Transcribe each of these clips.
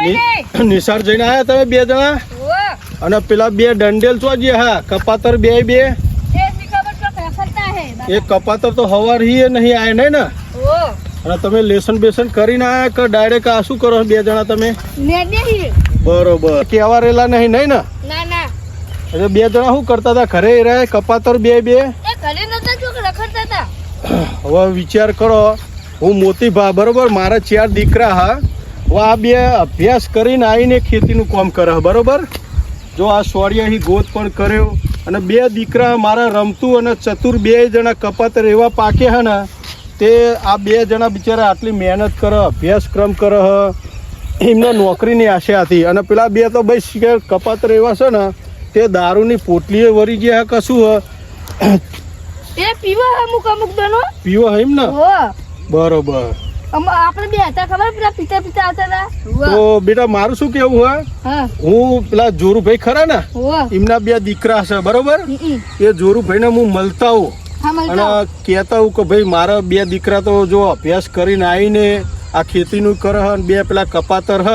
કોઈ ની- નહીં નિશાળ જઈને આયા તમે બે જણા? અને પેલા બે દંડેલ છો જે હા કપાતર બે બે. એ કપાતર તો હવાર હી નહીં આય નહીં ને? અને તમે લેસન બેસન કરીને આયા કે ડાયરેક્ટ આ શું કરો બે જણા તમે? બરોબર. કેવા રેલા નહીં નહીં ને? ના ના. એટલે બે જણા શું કરતા હતા? ઘરે રહે કપાતર બે બે? ઘરે નતા જો રખડતા હતા. હવે વિચાર કરો હું મોતી ભા બરોબર મારા ચાર દીકરા હા આ બે અભ્યાસ કરીને આવીને ખેતીનું કામ કરે બરોબર? જો આ સોળિયા હી ગોત પણ કર્યો અને બે દીકરા મારા રમતું અને ચતુર બે જણા કપાતર એવા પાકે હે ને તે આ બે જણા બિચારા આટલી મહેનત કરે અભ્યાસક્રમ કરે હ એમને નોકરીની આશા હતી. અને પેલા બે તો ભાઈ કપાતર એવા છે ને તે દારૂની પોટલીએ વરી ગયા કશું હ. એ પીવા અમુક અમુક દનો? પીવા હે એમ ને? બરોબર. આપણે બે હતા ખબર પેલા પિતા પિતા હતા? તા તો બેટા મારું શું કેવું હે હા. હું પેલા જોરુભાઈ ખરા ને? એમના બે દીકરા છે બરોબર. એ જોરુભાઈને હું મળતા હોઉં. અને કહેતા હોઉં કે ભાઈ મારા બે દીકરા તો જો અભ્યાસ કરીને આવીને આ ખેતીનું કરે હ અને બે પેલા કપાતર હ.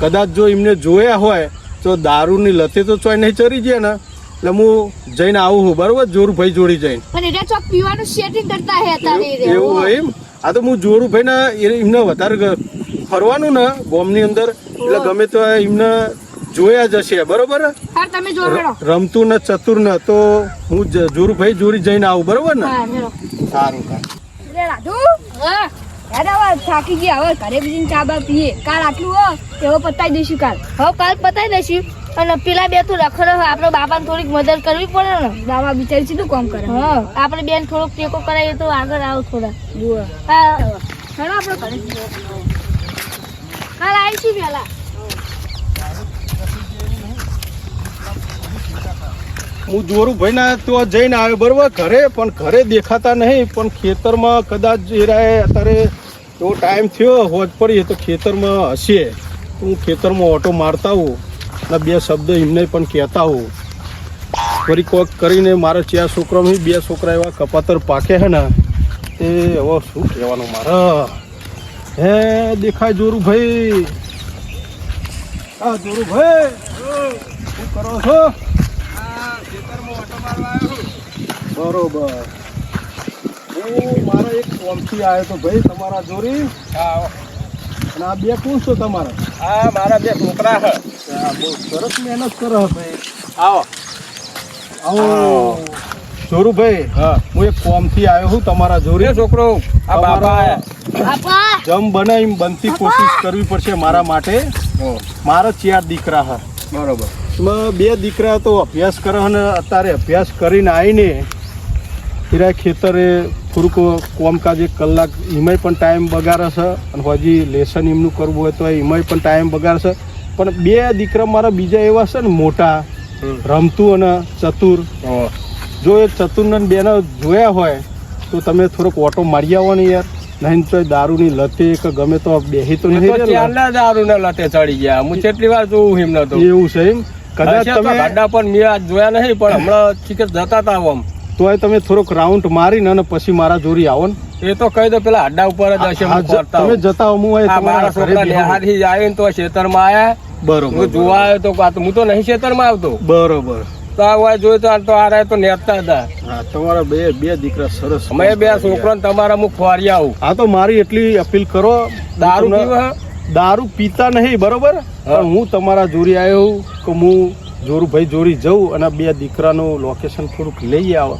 કદાચ જો એમને જોયા હોય તો દારૂની લતે તો ચોય નહીં ચરી જાય ને. એટલે હું જઈને આવું છું બરોબર? જોરુભાઈ જોડી જઈને. પણ એટલે ચોક પીવાનું સેટિંગ કરતા હે તારે એવું હોય એમ? આ તો હું જોરુભાઈ ના એમને વધારે ફરવાનું ને ગામની અંદર. એટલે ગમે તો એમને જોયા જ હશે બરોબર રમતું ને ચતુર ને તો હું જોરુભાઈ જોડી જઈને આવું બરોબર ને? સારું હવે થાકી ગયા હવે ઘરે બીજી ચા બા પીએ. કાલ આટલું હો એવો પતાઈ દઈશું કાલ. હવે કાલ પતાઈ દઈશું. અને પેલા બે તો રખડો આપણે બાપાને થોડીક મદદ કરવી પડે ને. બાબા બિચારી સીધું કામ કરે? હા આપણે બેન થોડોક ટેકો કરાવીએ તો આગળ આવો થોડા. હા. હેલો આપણે ઘરે. કાલ આવીશું પેલા? હું જોરુભાઈ ના તો જઈને આવ્યો બરોબર? ઘરે પણ ઘરે દેખાતા નહીં પણ ખેતરમાં કદાચ એરાએ અત્યારે એવો ટાઈમ થયો હોજ પડી તો ખેતરમાં હશે. હું ખેતરમાં ઓટો મારતા હોઉં અને બે શબ્દ એમને પણ કહેતા હોઉં. ફરી કોક કરીને મારા ચાર છોકરામાં બે છોકરા એવા કપાતર પાકે છે ને એ હવે શું કહેવાનું મારે? હે દેખાય જોરુભાઈ. હા જોરુભાઈ શું કરો છો? બરોબર. હું મારા એક કોમથી આવ્યો તો ભાઈ તમારા જોરી અને આ બે કોણ છો તમારા? હા મારા બે છોકરા છે. બહુ સરસ મહેનત કરો ભાઈ. આવો. આવો. જોરુભાઈ હા. હું એક કોમથી આવ્યો છું તમારા બે જોરી છોકરો આ બાપા જમ બનાવી બનતી કોશિશ કરવી પડશે મારા માટે. હો, મારા ચાર દીકરા હા. બરોબર. એમાં બે દીકરા તો અભ્યાસ કરે અને અત્યારે અભ્યાસ કરીને આવીને હીરા ખેતરે થોડુંક કોમકાજ એક કલાક એમાંય પણ ટાઈમ બગાડે છે. અને હજી લેસન એમનું કરવું હોય તો એમાંય પણ ટાઈમ બગાડશે પણ બે દીકરા મારા બીજા એવા છે ને મોટા રમતું અને ચતુર. જો એ ચતુરને ને બેને જોયા હોય તો તમે થોડોક ઓટો મારી આવો ને યાર. નહીં તો દારૂની લતે કે ગમે તો બેહી તો નહીં તો રહેલા. દારૂ ને લતે ચડી ગયા. હું કેટલી વાર જોઉં એમ તો. એવું છે એમ? કદાચ તમે ગાડા પણ મેં આજ જોયા નહીં પણ હમણાં ચીકર જતા હતા આમ. તોય તમે થોડોક રાઉન્ડ મારીને અને પછી મારા જોરી આવો ને. એ તો કહી દો પેલા અડ્ડા ઉપર જ હશે તમે જતા હો, મારા છોકરા. નેહાથી આવીને તો ખેતરમાં આયા. બરોબર હું જોવા આવ્યો તો વાત તો હું તો નહીં ખેતરમાં આવતો. બરોબર. તો આ જોયું તો આ તો આ તો નેતા હતા. હા તમારા બે બે દીકરા સરસ અમે બે છોકરા તમારા મુખ ફોરિયા આવું. હા તો મારી એટલી અપીલ કરો. દારૂ પીવા? દારૂ પીતા નહીં બરોબર? હું. તમારા જોરી આવ્યો કે હું જોરુભાઈ જોડી જઉં અને બે દીકરાનું લોકેશન થોડુંક લઈ આવો.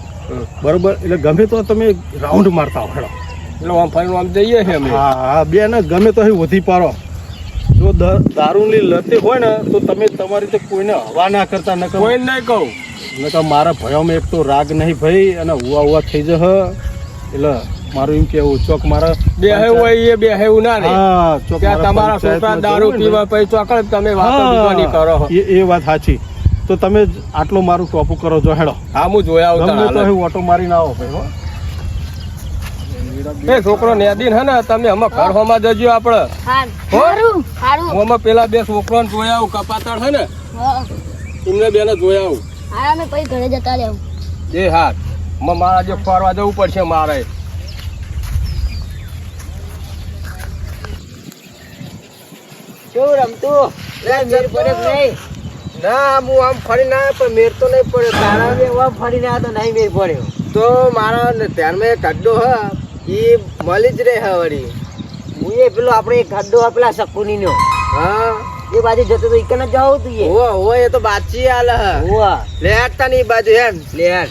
બરોબર? એટલે ગમે તો તમે રાઉન્ડ મારતા હો હેડો. એટલે આમ ફરીને આમ જઈએ છીએ અમે. હા હા બે ને ગમે તો અહીં વધી પાડો. જો દારૂની લતે હોય ને તો તમે તમારી રીતે કોઈને હવા ના કરતા નકર કોઈ નહીં કહું. નકર મારા ભયોમાં એક તો રાગ નહીં ભાઈ અને હુવા હુવા થઈ જહ. એટલે મારું એમ કેવું ચોક મારા બે હોય એ બે હેવું ના રે. હા ચોક તમારા છોકરા દારૂ ને. પીવા પછી ચોકડ તમે વાતો કરો એ એ વાત સાચી. તો તમે જ આટલો મારું ટોપું કરો છો હેડો. હા હું જોયા ગમે તો ઓટો મારીને આવો ભાઈ હો. એ છોકરો નેદીન હે ને તમે અમે ઘર હોમાં જજો આપડે હારું. હો? હારું. હારું હું અમે પેલા બે છોકરો જોયા આવું કપાતર હે ને? તમને એમને બેને જોયા આવું. હા અમે પછી ઘરે જતા રહેવું. એ હા. મારા જે ફરવા જવું પડશે મારે. શું રમતું? પડે નહીં? ના હું આમ ફરી ના પણ મેર તો નહીં પડ્યો. તારા ફરી તો નહીં મેર પડ્યો. તો મારા ને ધ્યાનમાં એક અડ્ડો હ. એ મળી જ રહે હ વળી હું એ પેલો આપણે ગાડો પેલા શકુની નો હા. એ બાજુ જતો તો ઈકન જ જાવ તું એ? હો હોવે એ તો બાચી આલે હ. હોવા. લેટતા ની બાજુ એમ લે યાર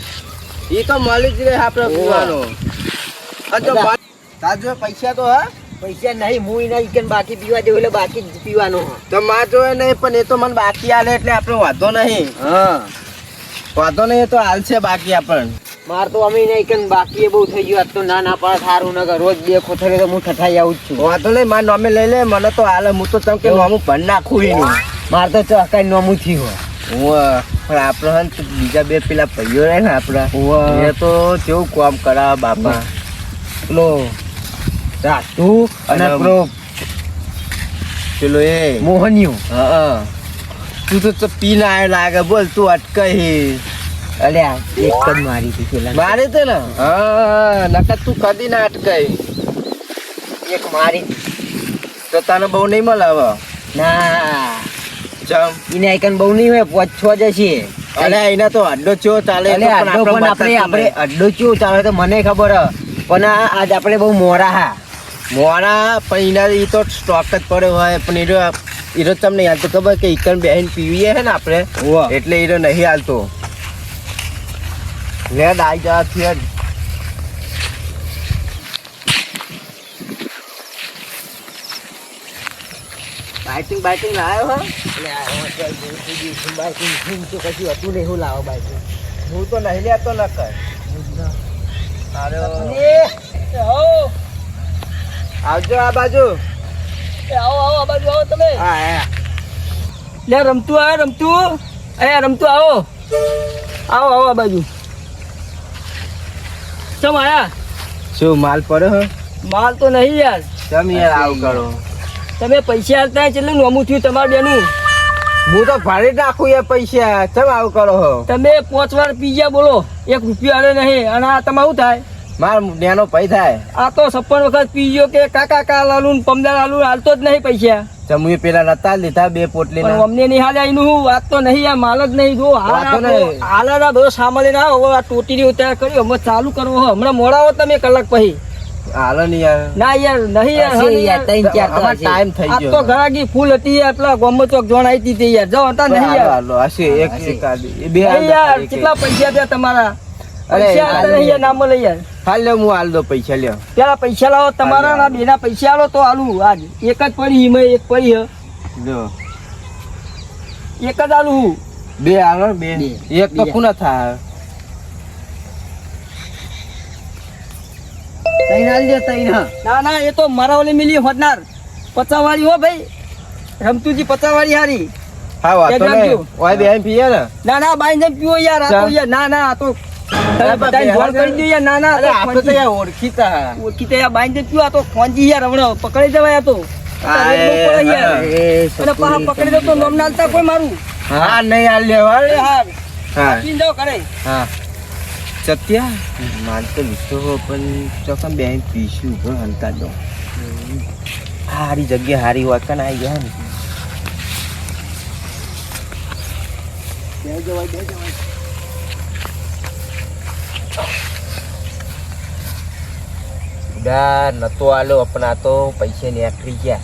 ઈ તો મળી જ રહે આપણે હોવે. અજો અને જો બધા- બા- તાર જોડે પૈસા તો હા? પૈસા નહીં હું એના ઈકન બાકી પીવા દેવું એટલે બાકી જ પીવાનો તો માં જોયે નહીં પણ એ તો મને બાકી આલે એટલે આપણે વાંધો નહીં. હા. વાંધો નહીં એ તો હાલશે બાકી આપણને માર તો અમે નહીં કે બાકી એ બહુ થઈ ગયું. આજ તો ના ના પાડે સારું ન રોજ બે ખોથરે તો હું ઠઠાઈ આવું છું. વાંધો નહીં મારા નોમે લઈ લે મને તો હાલે. હું તો તમ કે નોમું ભર નાખું એનું. માર તો ચકાઈ નોમું થયું હોવે. પણ આપણે બીજા બે પેલા ભાઈઓ રહે ને આપણા. હું એ તો કેવું કામ કરા બાપા? પેલો રાતું અને પેલો પેલો એ. મોહનિયું. હા તો તો પીને આવ્યો લાગે બોલ તું અટકાઈ અલ્યા એક જ મારી હતી પેલા મારે તો ને? હા નકર તું કદી ના અટકાઈ. એક મારી. તો તને બહુ નહીં મળે હવે ના. ચમ. એને આઈકન બહુ નહીં હોય પોચ છ જ છે. અરે એના તો અડ્ડો ચો ચાલે અડ્ડો પણ આપણે આપણે અડ્ડો ચાલે તો મને ખબર. પણ આજ આપણે બહુ મોરા હા. મોરા પણ એના એ તો સ્ટોક જ પડ્યો હોય પણ એનો એનો તમને યાદ તો ખબર કે ઈકન બેન પીવીએ હે ને આપણે? એટલે એનો નહીં હાલતો. લે દાઈ જા. થિયર બાઇટિંગ બાઇટિંગ લાવ્યો હો? એટલે આ હવે તો જોઈ જોઈ જોઈ બાઇટિંગ ફીમ તો કશું હતું નહીં હું લાવો બાઇટિંગ હું તો નહીં લેતો ન કર આવજો આ બાજુ. આવો આવો આ બાજુ આવો તમે. હા લે રમતું આ રમતું. અહીંયા રમતું આવો. આવો આવો આ બાજુ. ચમ આયા શું માલ પડ્યો હે? માલ તો નહીં યાર. તમે યાર આવું કરો. તમે પૈસા આલતા કેટલું નોમું થયું તમારું બેનું. હું તો ભાડે નાખું યાર પૈસા. ચમ આવું કરો હો? તમે પાંચ વાર પીજા બોલો એક રૂપિયા આલે નહીં. અને આ તમારું થાય. માર નેનો પૈ થાય. આ તો છપ્પન વખત પીજો કે કાકા કા લાલુ પમદા પમદાર લાલુ હાલતો જ નહીં પૈસા. ચમુએ પેલા નતા લીધા બે પોટલી અમને નહીં હાલે એનું હું વાત તો નહીં આ માલ જ નહીં જો વાત હાલ બધો સામાન ના હવે આ ટોટીની ઉતાર કરી હમણાં ચાલુ કરવો હમણાં મોડાવો તમે કલાક પછી. હાલો ને યાર. ના યાર નહીં યાર યાર. ટાઈમ થઈ ગયો તો ઘરાકી ફૂલ હતી યાર પેલા ચોક જોણ આવી હતી તે યાર. જો હતા નહીં યાર. હાલો, હશે એક બે કેટલા પૈસા થયા તમારા? અરે, યાર નામ લઈ યાર. હાલ હું હાલ દો પૈસા લ્યો. પેલા પૈસા લાવો તમારા ના બેના પૈસા આલો તો આલુ. આજ એક જ પડી હિમે એક પડી હ. જો એક જ આલુ બે આલો બે. એક તો. કોના થાય. તૈન આલજો તૈન ના ના એ તો મારા ઓલી મિલી હોદનાર. પચાસ વાળી હો ભાઈ. રમતુજી પચાસ વાળી હારી. હા વાત ઓય બેન ના. ના બાઈ ને પીવો યાર આ તો યાર ના ના આ તો પકડી જવાય તો. પકડી દો તો નોમ નાલતા કોઈ મારું? હા નહીં આ લેવા હા. સત્યા માર તો વિશ્વ પણ ચોકમ બે પીશું પણ હંતા દો હારી જગ્યા હારી વાકન આવી ગયા ને. ઉડાર નતો આલો પણ આ તો પૈસે નીકળી ગયા.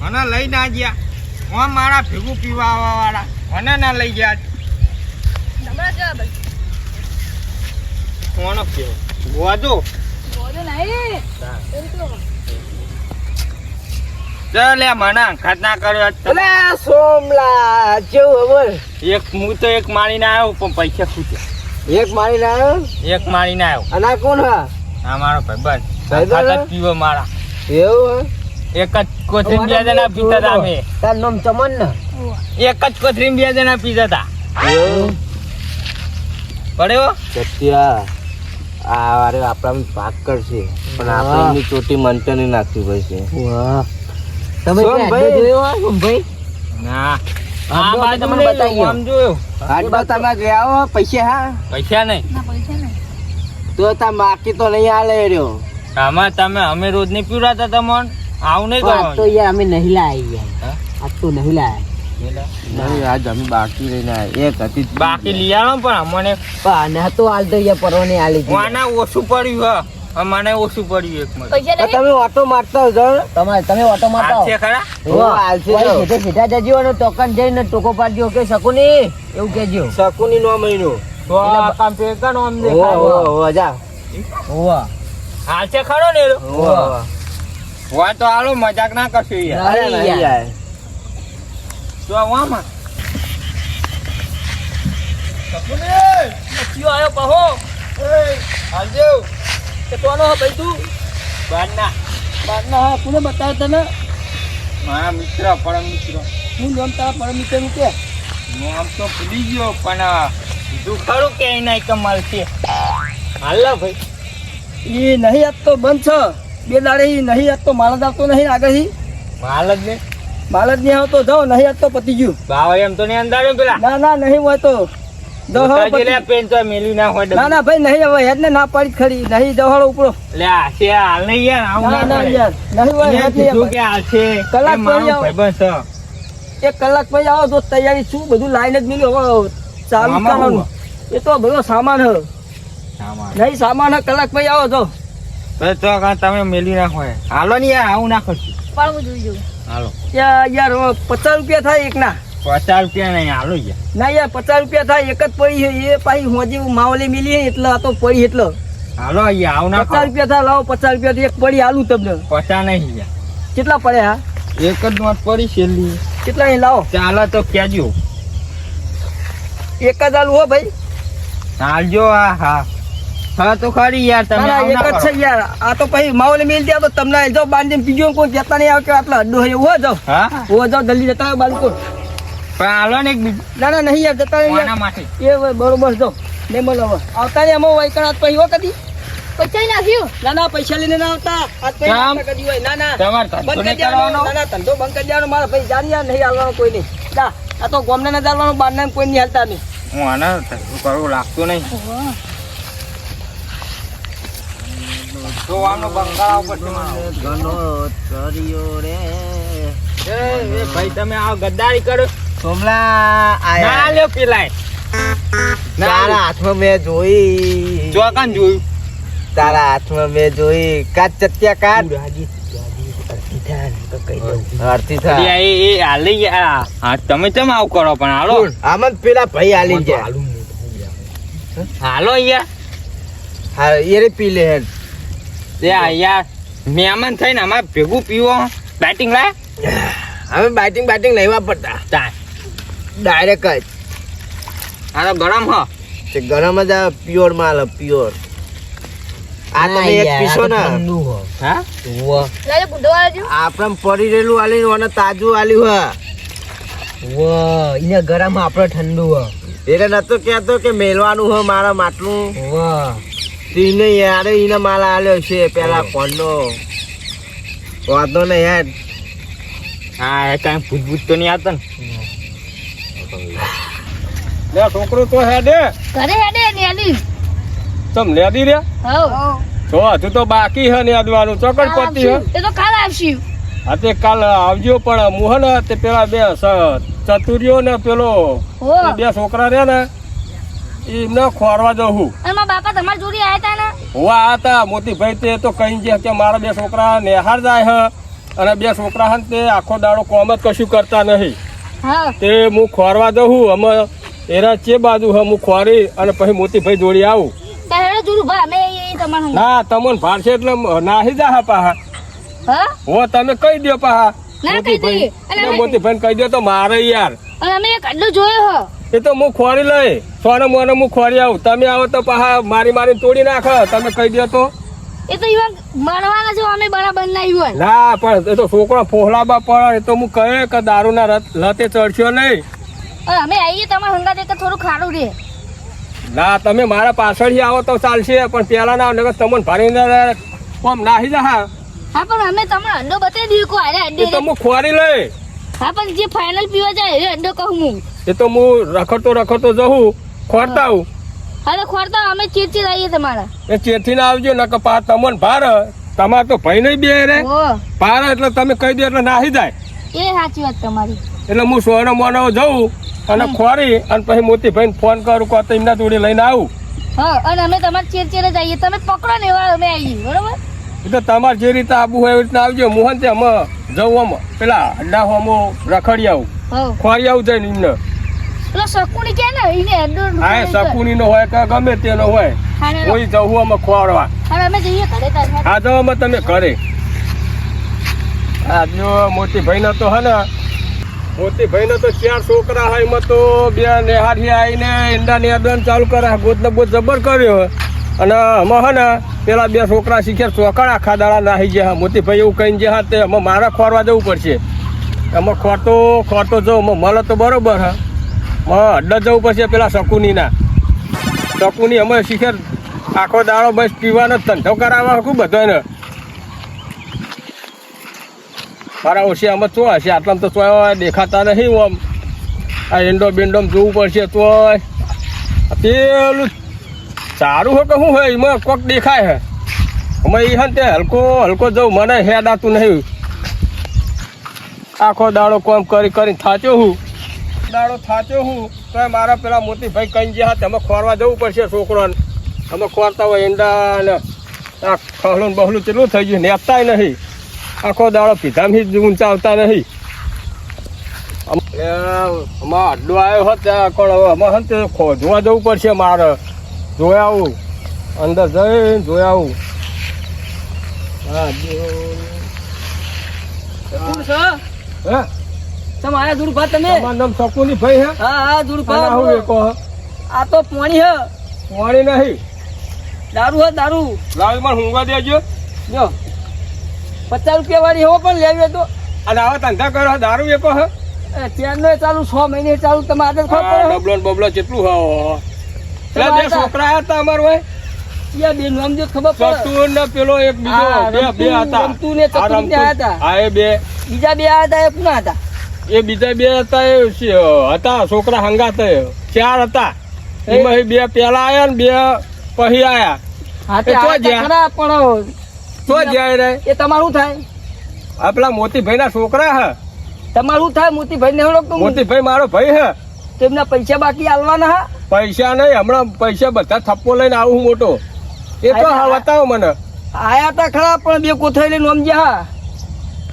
મને લઈ ના ગયા. હું મારા ભેગું પીવા આવવા વાળા મને ના લઈ ગયા. કોણ જવા ભાઈ કોનો કેવો ગોજો બોલો નહીં. ચાલ મના અંખાત ના કર્યો અલે સોમલા જેવું ખબર એક હું તો એક મારીને આવ્યો પણ પૈસા ખૂટ્યા એક મારીને આવ્યો? એક મારીને આવ્યો. અને આ કોણ હા? આ મારો ભાઈબંધ. ભાઈબંધ? પીવો મારા. એવું એક જ કોથરીમ બે જણા પીતા હતા અમે તાર નામ ચમન ને? એક જ કોથરીમ બે જણા પીતા હતા પડ્યો સત્યા. આ વારે આપણા પાક કરશે. પણ આપણે. ચોટી મંતની નાખવી પડશે. વાહ. તમે સોમભાઈ. ભાઈ જોયો હો, સોમભાઈ ના. આ બાજુ તમને લઈ આમ જોયો. હાડબા તમે ગયા હો પૈસા હા? પૈસા નહીં. ના પૈસા નહીં. તો તમે બાકી તો નહીં આલે રહ્યો. આમાં તમે અમે રોજ નહીં પીવડાતા તમને. આવું નહીં આજ તો યાર અમે નહીં લાવી યાર. આજ તો નહીં લાય નહીં આજ અમે બાકી રહીને એક હતી બાકી લઈ આવો પણ અમને તો હાલ તો યાર પરવાની આલી ઓછું પડ્યું હ. મને ઓછું પડ્યું એક માં તમે ઓટો મારતા હો તમારે તમે ઓટો મારતા છે ખરા? સીધે સીધા જજો અને ટોકન જઈને ટોકો પાડજો કે શકુની? એવું કેજો શકુની નો મહિનો તો આ જા. હાલ છે ખરો ને તો હાલો મજાક ના કરશો યાર. અરે યાર. તો આ વામાં કયો આયો પાહો. કે તોનો હે ભાઈ તું? બારના. બારના હા કોને બતાવ્યો તને? મારા મિત્ર પરમ મિત્ર. હું નામ તારા પરમ મિત્રનું કે આમ તો ભૂલી ગયો પણ કીધું કે એના કમાલ છે? હાલો ભાઈ. એ નહીં આપતો તો બંધ છ. બે દાડે ઈ નહીં આપતો તો માલ જ આવતો નહીં આગળ માલ જ ને માલ જ નહીં આવતો. જાઓ નહીં આજ તો પતી ગયું. ભાવ એમ તો નહીં અંદાજો પેલા. ના ના નહીં હોય તો. જાઓ હવે ઉતારજે લે પતી- પેન તો મેલી ના ના ના ભાઈ નહીં હવે હેડ ને ના પાડી ખરી. નહીં જવાળો ઉપડો. લે છે હાલ નહીં યાર ના ના ના યાર નહીં હોય હેડ નહીં કે હાલ છે કલાક પછી આવો. એક કલાક પછી આવો તો તૈયારી શું બધું લાઈન જ મિલ્યું. હવે ચાલુ કરવાનું. એ તો બધો સામાન હ સામાન. નહીં સામાન હ કલાક પછી આવો તો બસ તો તમે મેલી નાખો હાલો ને યાર આવું ના કરશું. પણ હું જોઈ જોઉં. હાલો. યાર યાર પચાસ રૂપિયા થાય એક ના પચાસ રૂપિયા નહીં હાલો યાર. ના યાર પચાસ રૂપિયા થાય એક જ પડી છે એ પાછી હોજી માવલી મિલી એટલે આ તો પડી એટલે. હાલો યાર આવું ના પચાસ રૂપિયા થાય લાવો પચાસ રૂપિયા એક પડી હાલું તમને. પચાસ નહીં યાર. કેટલા પડ્યા એક જ નોટ પડી છેલ્લી. કેટલા અહીં લાવો. ચાલો તો કહેજો એક જ હાલું હો ભાઈ. હાલજો આ હા. હા તો ખરી યાર તમે એક જ છે યાર. આ તો પછી માવલી મિલ દે તો તમને જો બાંધીને પીજો કોઈ જતા નહીં આવે કે આટલા અડ્ડો હોય એવું હો જાવ હા? હો જાવ જલ્દી જતા હોય બાજુ કોઈ. પણ હાલો ને એક ના ના નહીં યાર જતા રહો માટે? એ બરોબર જો નહીં મળો હવે. આવતા નહીં અમે વાયકણ આજ પછી કદી. પૈસા નાખ્યું. ના ના પૈસા લઈને ના આવતા. આજ પછી કદી હોય. ના ના. તમારે ધંધો નહીં કરવાનો? ના ના ધંધો બંધ કરી દેવાનો. મારા ભાઈ જાણી યાર નહીં હાલવાનું કોઈ નહીં ના આ તો ગોમને ના ચાલવાનું બાર ના કોઈ નહીં હાલતા નહીં હું આના કરવું લાગતું નહીં. આમનો બંગાળા ઉપર ઘણો તરિયો રે. એ, એ ભાઈ તમે આ ગદ્દારી કરો. સોમલા ના આયા લ્યો પેલાય. ના તારા. હાથમાં મેં જોઈ. ચોકાન જોયું. તારા હાથમાં મેં જોઈ. કાચ ચત્યા કાચ. તમે કેમ આવું કરો પણ હાલો. આમાં પેલા ભાઈ હાલી ગયા. હાલો અહીંયા. હા એ પી લે યાર મહેમાન થઈને અમારે ભેગું પીવો. બેટિંગ લાય. અમે બેટિંગ બેટિંગ લેવા વાપરતા. તા ડાયરેક્ટ જ. આ તો ગરમ હ. તે ગરમ જ આ પ્યોર માલ પ્યોર આ તમે એક પીશો ને. હા. આપણે પડી રહેલું આલી અને તાજું આલ્યું હા. ઇને ગરમ આપણે ઠંડુ હ. એટલે નતો કહેતો કે મેલવાનું હ મારા માટલું. તીને યાર ઇને માલ આલ્યો છે પેલા ફોનનો. વાંધો ને યાર. હા એ કાંઈ ભૂત ભૂત તો નહીં આવતા ને. લે છોકરો તો હેડે. ઘરે હેડે નેલી તમ લેદી રે? હો તો હજુ તો બાકી હે નેદવાનું. ચોકડ પતી હે. એ તો કાલ આવશી. હા તે કાલ આવજો પણ મોહન તે પેલા બે ચતુર્યો ને પેલો બે છોકરા રે ને એમને ખોરવા જવું એમાં બાપા તમારી જોડી આયા હતા ને? હોવા આ હતા મોતીભાઈ તે તો કહી છે કે મારા બે છોકરા નેહાર જાય હ અને બે છોકરા હન તે આખો દાડો કોમ જ કશું કરતા નહીં. તે હું ખોરવા જઉં અમે એના ચે બાજુ હે હું ખોરી અને પછી મોતીભાઈ જોડી આવું. ના તમને ભારશે એટલે નાહી જા પાહા. હા? હો તમે કહી દો પાહા. મોતીભાઈ મોતીભાઈ કહી દો તો મારે યાર. એ તો હું ખોરી લઈ. સોને મોને હું ખોરી આવું. તમે આવો તો પાહા મારી મારી તોડી નાખો. તમે કહી દો તો. એ તો ઈવન બનવાના છો અમે બરાબર ના ઈવન. ના પણ એ તો છોકરો ફોહલાબા પડે. એ તો હું કહે કે દારૂના લતે ચડશો નહીં. અમે આવીએ તમારે હંગાત એક થોડું ખારું રે. ના તમે મારા પાછળથી આવો તો ચાલશે પણ પેલા ના નગર તમને ભરીને કોમ નાહી જા હા પણ અમે તમને અંડો બતાવી દીધું કો અરે અડ્ડે તો હું ખોરી લઈ. હા પણ જે ફાઇનલ પીવા જાય એ અંડો કહું હું. એ તો હું રખડતો રખડતો જઉં ખોરતા હું હવે ખોરતા અમે ચેતી લાવીએ તમારા. એ ચેતી ના આવજો નકર પા તમને ભાર તમાર તો ભાઈ નહીં બે રે. ભાર એટલે તમે કહી દો એટલે નાહી જાય. એ સાચી વાત તમારી. એટલે હું સોનો મોનો જઉં અને ખોરી અને પછી મોતીભાઈ ને ફોન કરું કહો તો એમના જોડે લઈને આવું. હા અને અમે તમારે ચેરચેર જ આવીએ તમે પકડો ને એવા અમે આવીએ બરોબર? એટલે તમારે જે રીતે આબુ હોય એવી રીતના આવજો. મોહન તે અમે જવું અમે પેલા અડ્ડા હોમો રખડી આવું. હા ખોરી આવું જાય ને એમને. પેલો શકુની કે ને એને અડ્ડો હા શકુની નો હોય કે ગમે તેનો હોય. કોઈ જવું અમે ખોરવા. હવે અમે જઈએ ઘરે આ તો અમે તમે ઘરે. આ જો મોતી ન તો હે ને મોતી ભાઈ તો ચાર છોકરા હોય, એમાં તો બે નેહારી આવીને ઈંડા નેદન ચાલુ કરે. ગોત ને બોત જબર કર્યો. અને અમે હે ને, પેલા બે છોકરા શીખ્યા ચોકડ આખા દાડા નાહી ગયા. મોતીભાઈ એવું કહીને હા તે અમે મારા ખોરવા જવું પડશે. એમાં ખોટો ખોટો જવું. મળે તો બરોબર હા. માં અડ્ડા જવું પડશે પેલા શકુનીના. શકુની અમે શીખ્યા આખો દાડો બસ પીવાનો જ ધંધો કરાવવા ખૂબ બધાને મારા ઓછી આમાં ચો હશે. આટલામાં તો ચોય દેખાતા નહીં આમ આ એન્ડો બેન્ડોમ જોવું પડશે તોય. પેલું સારું હોય કે શું હોય એમાં કોક દેખાય હે. અમે એ હે તે હલકો હલકો જવું. મને હેડ આતું નહીં. આખો દાડો કોમ કરી કરીને થાચ્યો હું. દાડો થાચ્યો હું. તો મારા પેલા મોતીભાઈ કઈ ગયા અમે ખોરવા જવું પડશે છોકરાને. અમે ખોરતા હોય ઈંડા ને આ ખહલું બહલું કેટલું થઈ ગયું? નેપતાય નહીં. આખો દાડો પીધામથી જ ઊંચા આવતા નહીં અમ- અમાર અડ્ડો આવ્યો હોત ત્યાં આગળ હવે અમારે હે તે જોવા જવું પડશે મારે. જોયા આવું. અંદર જઈ જોયા આવું. હા જો- દૂર હે. તમે? નામ શકુની ભાઈ હે? હા હા દૂર હું એકો આ તો પોણી હે. પાણી નહીં. દારૂ હે દારૂ. લાલ પણ હુંગવા દેજો. જો. પચાસ રૂપિયા વાળી હો પણ લેવી તો. અને આવા ધંધા કરો દારૂ એકો હે. ત્યારનો ચાલુ છ મહિને ચાલુ તમે આદત ખબર ને બબલો કેટલું હો. બે. છોકરા હતા અમાર હોય. યા બેન નામ જો ખબર પડે. ને પેલો એક બીજો બે બે હતા. રમતું ને ચતુર ને હતા. હા એ બે. બીજા બે હતા એ પુના હતા? એ બીજા બે હતા એ હતા છોકરા હંગાતા ચાર હતા. એમાં બે પેલા આયા ને બે પછી આયા. હા તો. ખરા પણ તો જાય રે. એ તમારું થાય. આ પેલા મોતીભાઈ ના છોકરા હે. તમારું થાય મોતીભાઈ ને ઓળખતો હું. મોતીભાઈ મારો ભાઈ હે. તેમના પૈસા બાકી આલવાના હા? પૈસા નહીં હમણાં પૈસા બધા થપ્પો લઈને આવું હું મોટો. એ તો હા બતાવો મને. આયા હતા ખરા પણ બે કોથળી લઈને આમ ગયા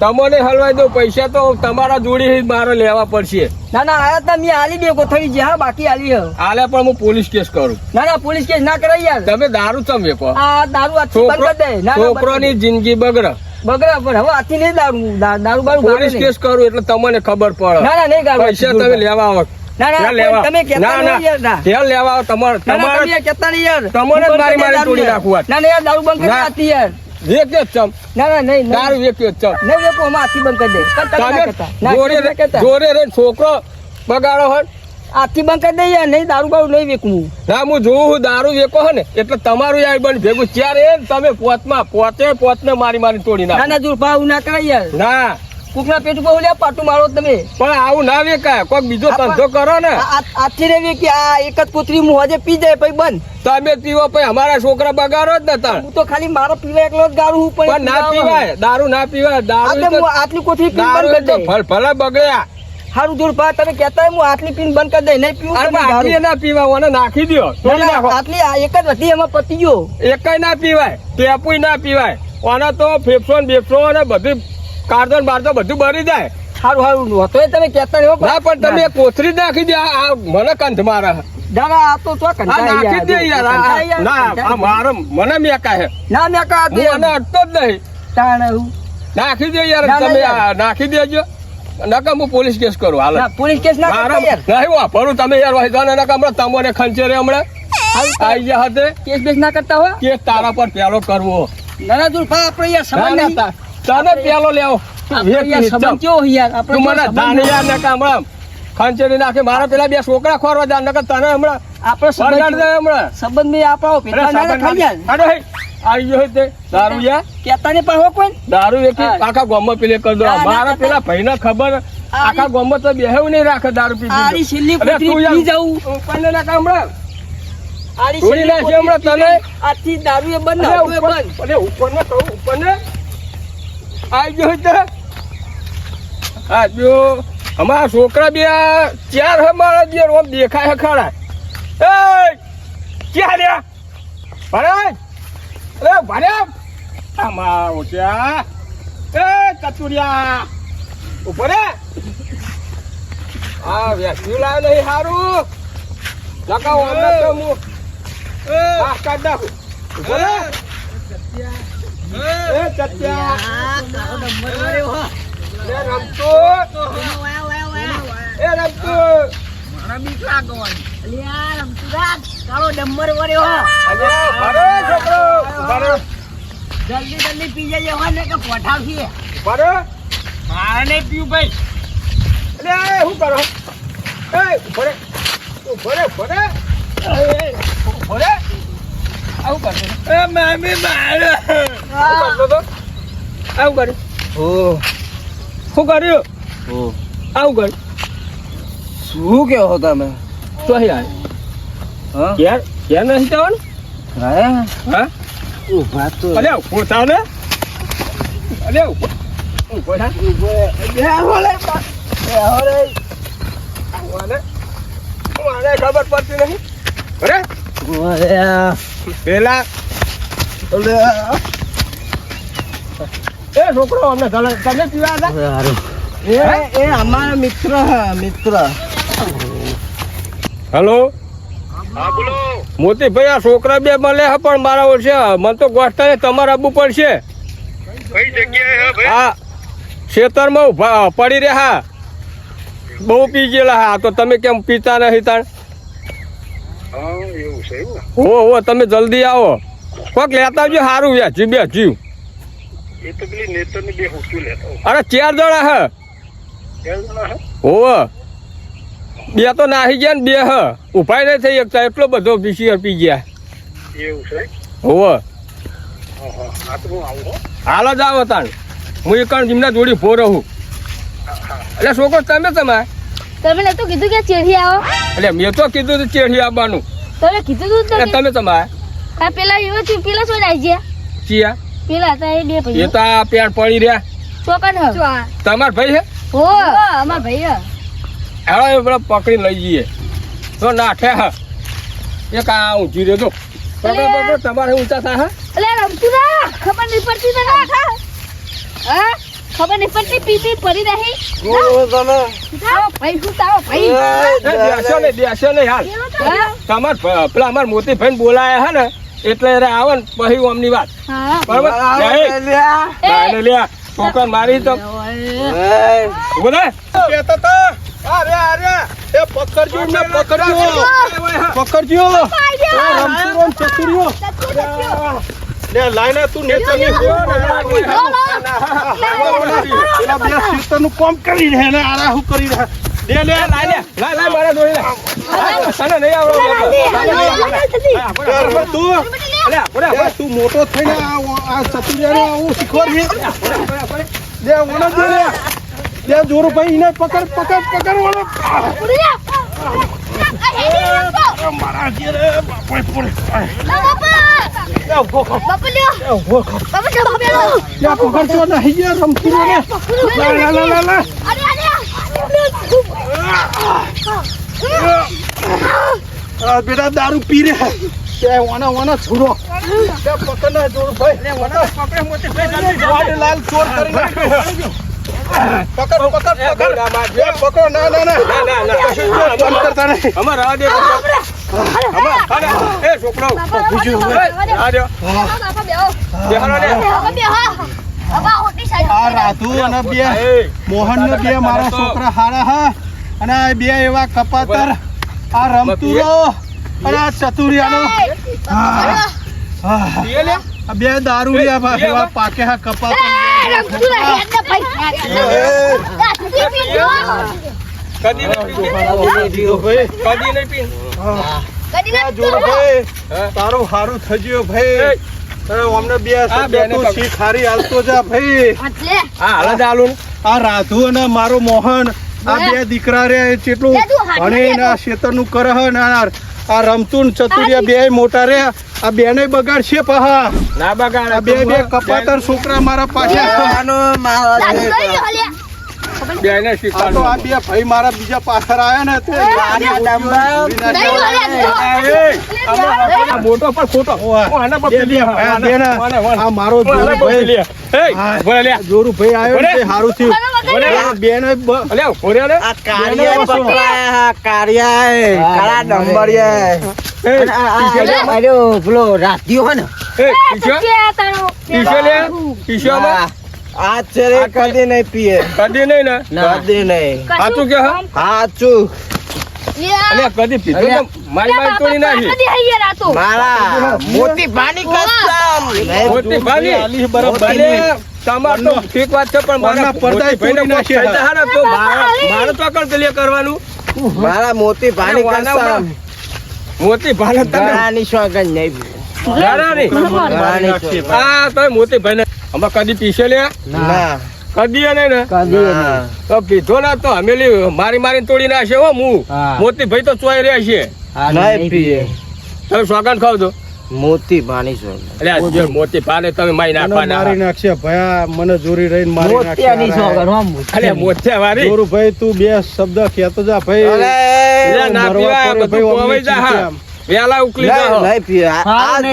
તમને હલવાઈ દો પૈસા તો તમારા જોડી મારે લેવા પડશે. ના ના આયા તમે હાલી બે કોથળી જે હા બાકી હાલી હે આલે પણ હું પોલીસ કેસ કરું. ના ના પોલીસ કેસ ના કરાય યાર. તમે દારૂ તમ વેકો? આ દારૂ આ છોકરો દે. ના ના છોકરોની જિંદગી બગડે. બગડા પણ હવે આથી નહીં દારૂ દારૂ બારૂ પોલીસ કેસ કરું એટલે તમને ખબર પડે. ના ના નહીં ગાળો. પૈસા તમે લેવા આવો. ના ના તમે કેતા નહીં યાર, લેવા તમારે યાર નહીં યાર. તમને મારી મારી તોડી નાખવા ના ના યાર દારૂ બંધ કરી યાર. ચમ. ના ના નહીં. દારૂ ચમ. નહીં આથી બંધ કરી દે તમે રે છોકરો બગાડો હોય આથી બંધ કરી દઈએ યાર નહીં દારૂ બારૂ નહીં વેકવું ના હું જોઉં હું દારૂ વેકો હે ને એટલે તમારું યાર બન ભેગું. ત્યારે તમે પોતમાં પોતે પોતને મારી મારી તોડી ના ના દૂર ભાવ ના કરાય યાર. ના. કુકના પેટ ઉપર ઓલ્યા પાટું મારો તમે. પણ આવું ના વેકાય. કોઈક બીજો ધંધો કરો ને. આથી રે વેકી આ એક જ કોથળી હું હજે પી જાય પછી બંધ. તમે પીવો પછી અમારા છોકરા બગાડો જ નતા હું તો ખાલી મારો પીવા એકલો જ ગારું હું પણ ના પીવાય. દારૂ ના પીવાય. દારૂ તો- હું આટલી કોથળી પીને બંધ દે ભલ ભલે બગડ્યા. હારું દૂર પા તમે કહેતા હું આટલી પીન બંધ કરી દે નહીં પીવું અરે આટલી ના પીવા ઓને નાખી નાખો. આટલી એક જ હતી એમાં પતી ગયો. એકય ના પીવાય. ટેપુય ના પીવાય. ઓને તો ફેફસો ને બેફસો ને બધું કારદન બારદો બધું બરી જાય. સારું સારું નહોતો તમે કહેતા નહીં ના પણ તમે કોથરી નાખી દે આ મને કંઠ મારે. ના, ના, આ તો શું નાખી દે યાર આ- કંટાળી આ- ના આ મારે મને મેકા હે ના મેં કહા હું અટતો જ નહીં. તાણ નાખી દે યાર ના, ના, તમે નાખી દેજો. નકા હું પોલીસ કેસ કરું હાલ. પોલીસ કેસ ના મારા યાર. નહીં વાપરું તમે યાર વાંધો નકા હમણાં તમને ખંચેરે હમણાં. આઈ ગયા હતે. કેસ બેસ ના કરતા હો. કે તારા પર પેલો કરવો. ના ના આપણે યાર ના, ના, તને પેલો લેવો ખંચેરી નાખે મારા પેલા બે છોકરા ખોરવા જા નકા તને હમણાં આપણો બગાડ દે હમણાં. સંબંધ મેં આપણો ભેગા ના ખાઈ યાર અરે આવી ગયો તે. દારૂ કોઈ દારૂ એક આખા ગામમાં પેલે કરી દો. ના, ના, મારા પેલા ભાઈને ખબર આખા ગોમ તો બેહેવું નહીં રાખે દારૂ પી આરી છેલ્લી પી જાઉં. પણ નાખ હમણાં. આરી છેલ્લી તને. દારૂ એ બંધ ઉપર નાવું ઉપર- બંધ. અરે ઉપરને કહું, ઉપરને. આઈ ગયો છે હા જો અમારા છોકરા બે આ ચાર અમારા બે આમ દેખાય હે ખરા. એ ક્યાં રે ભરાય અરે ભર્યા આમાં ઓછ્યા એ ઉપર રે. આ વેસ્યુ લાવ નહીં સારું લગાવો અમને તો હું. કાઢ નાખું. ઉપર રે એ ચત્યા લે રમતો એ રમતો અરે ભરે છોકરો ભરે જલ્દી જલ્દી પી જઈએ ને કે પોઠાવશે. ભરે. મારે નહીં પીવું ભાઈ. અરે શું કરો? એ ભરે. ભરે ભરે. ભરે. આવું કરતો એ મમ્મી મારે. આવું કરતો તો. આવું કર્યું ઓ. શું કર્યું? ઓ. આવું કર્યું શું કેવો તમે? તો અહીં આવે હા? ઘેર ઘેર નથી જવાનું? હા હા? ઊભા તો અરે ઊભો થાવ ને. અરે ઊભો. ઊભો થા. મને મને ખબર પડતી નહીં અરે. પેલા એ છોકરો અમને તમે પીવા હતા એ એ અમારા મિત્ર હે મિત્ર. હેલો? મોતીભાઈ આ છોકરા બે મળે હા પણ મારા ઓછે મને તો ગોઠતા તમારે આવવું પડશે. હા ખેતરમાં ઊભા પડી રહ્યા બહુ પી ગયેલા હા. તો તમે કેમ પીતા નથી તાણ? હો હો તમે જલ્દી આવો. કોક લેતા આવજો સારું યાર જીવ બે જીવ અરે ચાર જણા હે. હોવ બે તો નાહી ગયા ને બે હ. ઉપાય નહીં થઈ શકતા એટલો બધો પીસી પી ગયા. હોવ હાલ જ આવો તાણ. હું એક જીમના જોડી ફો રહું. એટલે છોકરો તમે તમે તમે તો કીધું કે ચેઠી આવો? એટલે મેં તો કીધું ચેઠી આવવાનું. તમે કીધું તું. તમે તમારે આ પેલા એવો છે પેલા શું આવી ગયા ચિયા. પેલા તા એ બે એ ભાઈ તો આ પેડ પડી રહ્યા. ચોકન હ. તમાર ભાઈ હે? હો અમાર ભાઈ હે. હેડો એ પેલા પકડી લઈ જઈએ. તો નાઠે હ. એક આ ઊંચી રહ્યો તો પકડો પકડો તમારે ઊંચા થા હા? અલે રમતું ના ખબર નહીં પડતી તને. હા? ખબર નહીં પડતી પી પી પડી રહી. ભાઈ શું તાવો ભાઈ. બેસો ને હાલ. તમાર પેલા અમાર મોતી ભાઈ બોલાયા હે ને એટલે રે આવે ને પછી અમની વાત. બરાબર? લ્યા. મારી તો. બોલે કહેતા તા, અરે અરે એ પકડજો ને પકડજો. પકડજો. ને લાઈના તું નેચરની પેલા બે શીતળનું કામ કરી રહે ને આરા હું કરી રહે લે લે લાય લે. લાય લાય મારા લે. નહીં આવડે હવે તું તું મોટો થઈને આ આ ચતુરિયાને આવું શીખવાડજે લે ઓને દે લે લે જોરો ભાઈ એને પકડ પકડ પકડ ઓને. મારા ઊભો કર લે ઊભો કર ત્યાં પકડતો નહીં ગયા રમતું ને લા લા લા લા લા આ બેટા દારૂ પી રે તે ઓના ઓના છોડો તે પકડ ના. જોડ ભાઈ ઓના પકડે મોટી ભાઈ લાલ ચોર કરી નાખ્યો પકડ પકડ પકડ પકડો ના ના ના ના, ના, ના. કશું કરતા નહીં અમાર હાલે. એ છોકરો મોહન ને બે મારા છોકરા હારા હા અને આ બે એવા કપાતર આ રમતુરો અને આ ચતુરિયાનો બે દારૂ એવા પાકે હા કપાતર કદી નહીં. ભાઈ. તારું હારું થજ્યો ભાઈ. અમને બે આ શબ્દ બેને તું પકડ. શીખ હાલતો જા ભાઈ. હા હાલ જ આ રાધુ અને મારો મોહન આ બે દીકરા રે ચેટલું કેટલું ભણે ને. આ કરે હે ને આ આ રમતું ચતુરિયા બે મોટા રે આ બેને બગાડશે પહા. ના બગાડ આ બે બે કપાતર છોકરા મારા પાછા. બેને આ આ બે ભાઈ મારા બીજા પાછળ આયા ને તે લો મોટો પણ ખોટો. આના પર પેલી ભાઈ, આ મારો. એ, આવ્યો તે સારું થયું. બેને ઊભો રહ્યો ને. આ પકડાયા હા, કાળા ડંબરિયા પેલો રાતીયો ને. એ, કે તારો. ઈશ્વર લ્યા. ઈશ્વરમાં આ છે રે, કદી નહીં પીએ કદી નહીં ને કદી નહીં સાચું કે? સાચું લ્યા. કદી પીધું. મારી મારી તોડી નાખી. મારા મોતી પાણી મોટી ભાગી. આલી બરાબર તમાર તો ઠીક વાત છે પણ મારા મોટી ભાઈને. હારા તો મારા- તો પેલી કરવાનું મારા મોતી પાણી વાના. મોતી ભાને તમે ગળાની સોગંદ નહીં. આ તો મોતી ભાઈને હમણાં કદી પીશે લ્યા? ના. કદી ને? ના. તો પીધો ને તો હમેલી મારી મારી તોડી નાખશે હો હું. મોતી ભાઈ તો ચોઈ રહ્યા છે. તમે સોગંદ ખાવ તો. મોતી પાણી છો આ મોતી પાને તમે મારી મને નાખવાના. મારી નાખશે ભયા મને જોરી રહીને મારી નાખશે અલ્યા મોતિયા વારી જોરું ભાઈ તું બે શબ્દ કહેતો જા ભાઈ. ના બધું કોવાઈ જા. વેલા ઉકલી જા નહીં. પીએ. આ-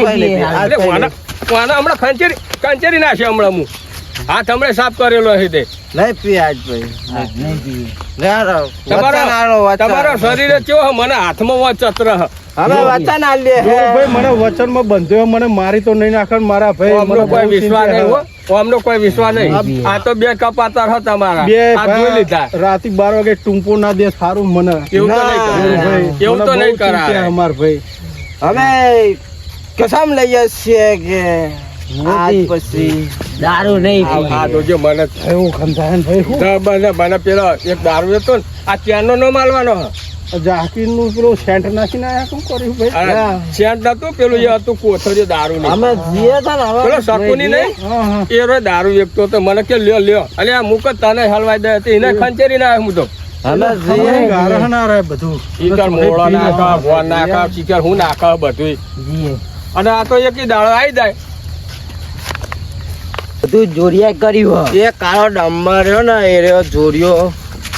કોઈ નહીં એટલે વાના વાના હમણાં ખંચેરી ખંચેરી નાખે હમણાં હું. હાથ હમણાં સાફ કરેલો છે તે. નહીં પીએ આજ ભાઈ. તમારો. તમારો શરીર કેવો મને હાથમાં વચત્ર ચત્ર હવે વચન આલ્યે ભાઈ મને વચનમાં બંધ્યો મને મારી તો નહીં નાખે મારા ભાઈ કોઈ વિશ્વાસ નહીં હો. ઓમનો કોઈ વિશ્વાસ નહીં. આ તો બે કપાતર હતા મારા બે જોઈ લીધા. રાતે બાર વાગે ટૂંપો ના દે સારું મને. એવું તો નહીં એવું તો નહીં કરાય. અમાર ભાઈ. હવે કસમ લઈએ છીએ કે આજ પછી? દારૂ નહીં આ આ જોજે મને એવું ખંધાય ભાઈ મને મને પેલો એક દારૂ હતો ને આ ત્યાંનો ન માલવાનો હે. જાકીરનું પેલું સેન્ટ નાખીને આયા શું કર્યું ભાઈ? સેન્ટ નતું પેલું એ હતું કોથળીઓ દારૂ નહીં અમે જીએ છે ને પેલો શકુની નહીં હા હા. એ રો દારૂ વેચતો તો મને કે લ્યો લ્યો. અલે આ મુક તને હલવાઈ દે. તો એને ખંચેરી ના હું તો. અમે ખબર જીએ ગારા ના રહે બધું. ઈકર મોળો નાખા ભોન નાખા ચીકર હું નાખા બધું અને આ તો એક દાડો આવી જાય. બધું જોડિયા કર્યું એ કાળો ડમ્બર રહ્યો ને એ રહ્યો જોરિયો.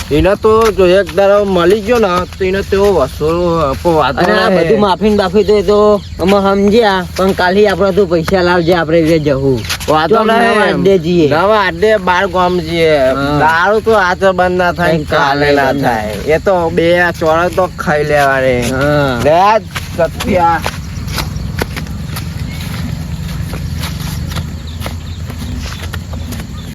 એને તો જો એક દાડો મળી ગયો ને તો એને તેવો વસૂલ બધું માફી બાફી તો તો અમે સમજ્યા પણ કાલે આપડે તો પૈસા લાવજે આપડે એ જવું. વાતો નવા જઈએ. નવા આડે બાર ગામ જઈએ. દારૂ તો આજે બંધ ના થાય કાલે ના થાય. એ તો બે ચોરા તો ખાઈ લેવાની. હા. લે સત્યા.